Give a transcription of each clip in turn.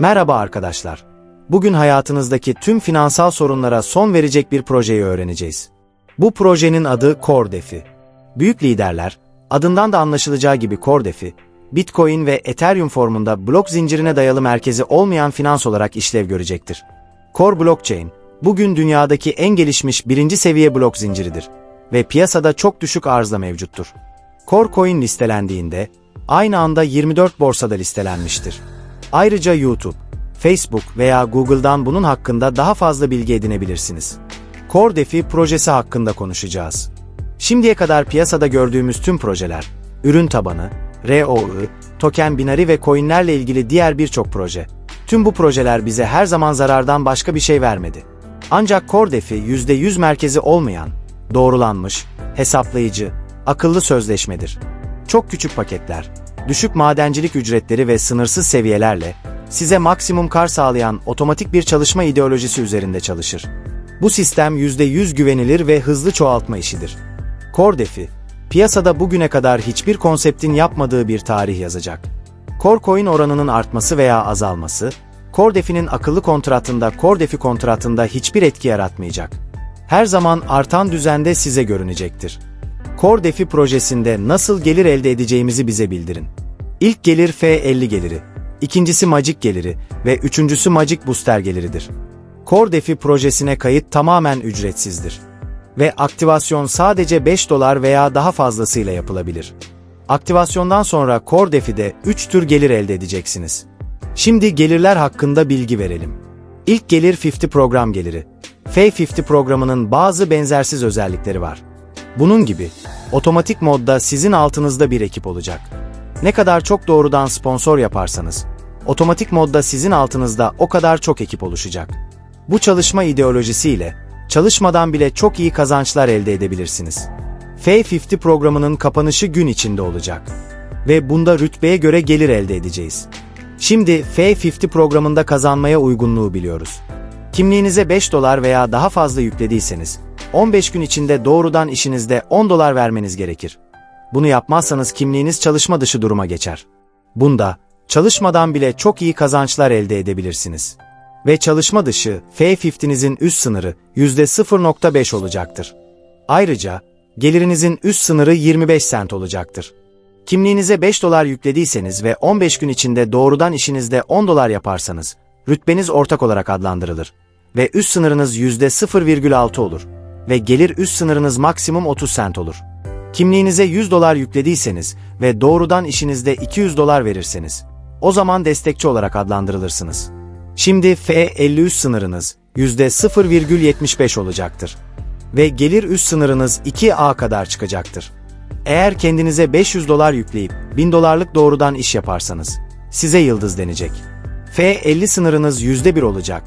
Merhaba arkadaşlar. Bugün hayatınızdaki tüm finansal sorunlara son verecek bir projeyi öğreneceğiz. Bu projenin adı CoreDefi. Büyük liderler, adından da anlaşılacağı gibi CoreDefi, Bitcoin ve Ethereum formunda blok zincirine dayalı merkezi olmayan finans olarak işlev görecektir. Core Blockchain, bugün dünyadaki en gelişmiş birinci seviye blok zinciridir ve piyasada çok düşük arzda mevcuttur. Core Coin listelendiğinde, aynı anda 24 borsada listelenmiştir. Ayrıca YouTube, Facebook veya Google'dan bunun hakkında daha fazla bilgi edinebilirsiniz. CoreDefi projesi hakkında konuşacağız. Şimdiye kadar piyasada gördüğümüz tüm projeler, ürün tabanı, ROI, token binari ve coinlerle ilgili diğer birçok proje. Tüm bu projeler bize her zaman zarardan başka bir şey vermedi. Ancak CoreDefi %100 merkezi olmayan, doğrulanmış, hesaplayıcı, akıllı sözleşmedir. Çok küçük paketler, düşük madencilik ücretleri ve sınırsız seviyelerle size maksimum kar sağlayan otomatik bir çalışma ideolojisi üzerinde çalışır. Bu sistem %100 güvenilir ve hızlı çoğaltma işidir. CoreDefi, piyasada bugüne kadar hiçbir konseptin yapmadığı bir tarih yazacak. Core Coin oranının artması veya azalması, CoreDefi'nin akıllı kontratında CoreDefi kontratında hiçbir etki yaratmayacak. Her zaman artan düzende size görünecektir. CoreDefi projesinde nasıl gelir elde edeceğimizi bize bildirin. İlk gelir F50 geliri, ikincisi Magic geliri ve üçüncüsü Magic Booster geliridir. CoreDefi projesine kayıt tamamen ücretsizdir. Ve aktivasyon sadece 5 dolar veya daha fazlasıyla yapılabilir. Aktivasyondan sonra CoreDefi'de 3 tür gelir elde edeceksiniz. Şimdi gelirler hakkında bilgi verelim. İlk gelir 50 program geliri. F50 programının bazı benzersiz özellikleri var. Bunun gibi, otomatik modda sizin altınızda bir ekip olacak. Ne kadar çok doğrudan sponsor yaparsanız, otomatik modda sizin altınızda o kadar çok ekip oluşacak. Bu çalışma ideolojisiyle, çalışmadan bile çok iyi kazançlar elde edebilirsiniz. F50 programının kapanışı gün içinde olacak. Ve bunda rütbeye göre gelir elde edeceğiz. Şimdi F50 programında kazanmaya uygunluğu biliyoruz. Kimliğinize 5 dolar veya daha fazla yüklediyseniz, 15 gün içinde doğrudan işinizde 10 dolar vermeniz gerekir. Bunu yapmazsanız kimliğiniz çalışma dışı duruma geçer. Bunda, çalışmadan bile çok iyi kazançlar elde edebilirsiniz. Ve çalışma dışı F50'nizin üst sınırı %0.5 olacaktır. Ayrıca, gelirinizin üst sınırı 25 sent olacaktır. Kimliğinize 5 dolar yüklediyseniz ve 15 gün içinde doğrudan işinizde 10 dolar yaparsanız, rütbeniz ortak olarak adlandırılır ve üst sınırınız %0,6 olur ve gelir üst sınırınız maksimum 30 sent olur. Kimliğinize 100 dolar yüklediyseniz ve doğrudan işinizde 200 dolar verirseniz, o zaman destekçi olarak adlandırılırsınız. Şimdi F53 sınırınız %0,75 olacaktır. Ve gelir üst sınırınız 2A kadar çıkacaktır. Eğer kendinize 500 dolar yükleyip 1000 dolarlık doğrudan iş yaparsanız, size yıldız denecek. F50 sınırınız %1 olacak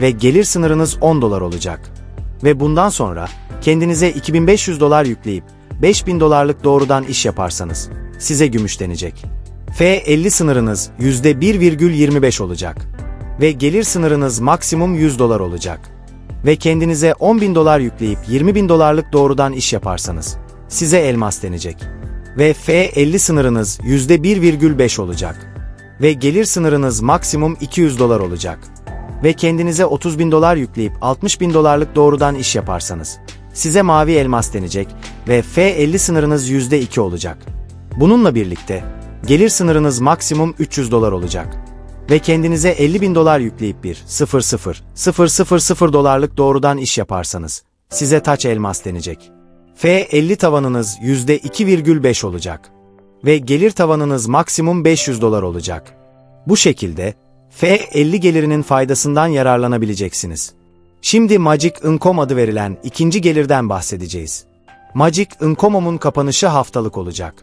ve gelir sınırınız 10 dolar olacak. Ve bundan sonra kendinize 2500 dolar yükleyip 5000 dolarlık doğrudan iş yaparsanız size gümüş denecek. F50 sınırınız %1,25 olacak. Ve gelir sınırınız maksimum 100 dolar olacak. Ve kendinize 10.000 dolar yükleyip 20.000 dolarlık doğrudan iş yaparsanız size elmas denecek. Ve F50 sınırınız %1,5 olacak. Ve gelir sınırınız maksimum 200 dolar olacak. Ve kendinize 30 bin dolar yükleyip 60 bin dolarlık doğrudan iş yaparsanız size mavi elmas denecek ve F50 sınırınız %2 olacak. Bununla birlikte gelir sınırınız maksimum 300 dolar olacak. Ve kendinize 50 bin dolar yükleyip bir 0 0 0 0 0 dolarlık doğrudan iş yaparsanız size taç elmas denecek. F50 tavanınız %2,5 olacak. Ve gelir tavanınız maksimum 500 dolar olacak. Bu şekilde F50 gelirinin faydasından yararlanabileceksiniz. Şimdi Magic Income adı verilen ikinci gelirden bahsedeceğiz. Magic Income'un kapanışı haftalık olacak.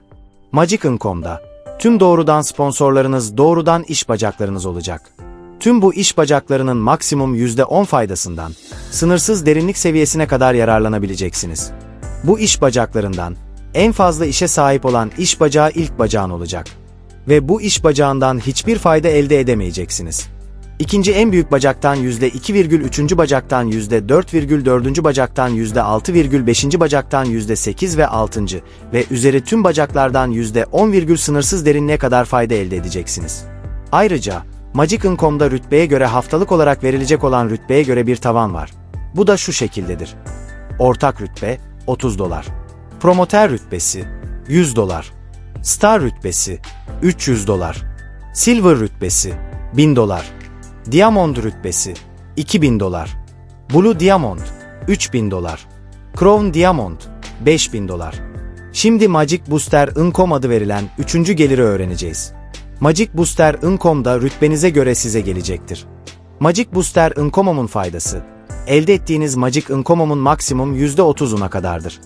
Magic Income'da tüm doğrudan sponsorlarınız doğrudan iş bacaklarınız olacak. Tüm bu iş bacaklarının maksimum %10 faydasından sınırsız derinlik seviyesine kadar yararlanabileceksiniz. Bu iş bacaklarından en fazla işe sahip olan iş bacağı ilk bacağın olacak. Ve bu iş bacağından hiçbir fayda elde edemeyeceksiniz. İkinci en büyük bacaktan %2,3. bacaktan %4,4. bacaktan %6,5. bacaktan %8 ve 6. ve üzeri tüm bacaklardan %10, sınırsız derinliğe kadar fayda elde edeceksiniz. Ayrıca Magic Income'da rütbeye göre haftalık olarak verilecek olan rütbeye göre bir tavan var. Bu da şu şekildedir. Ortak rütbe 30 dolar. Promoter rütbesi 100 dolar. Star rütbesi 300 dolar. Silver rütbesi 1000 dolar. Diamond rütbesi 2000 dolar. Blue Diamond 3000 dolar. Crown Diamond 5000 dolar. Şimdi Magic Booster Income adı verilen üçüncü geliri öğreneceğiz. Magic Booster Income'da rütbenize göre size gelecektir. Magic Booster Income'un faydası, elde ettiğiniz Magic Income'un maksimum %30'una kadardır.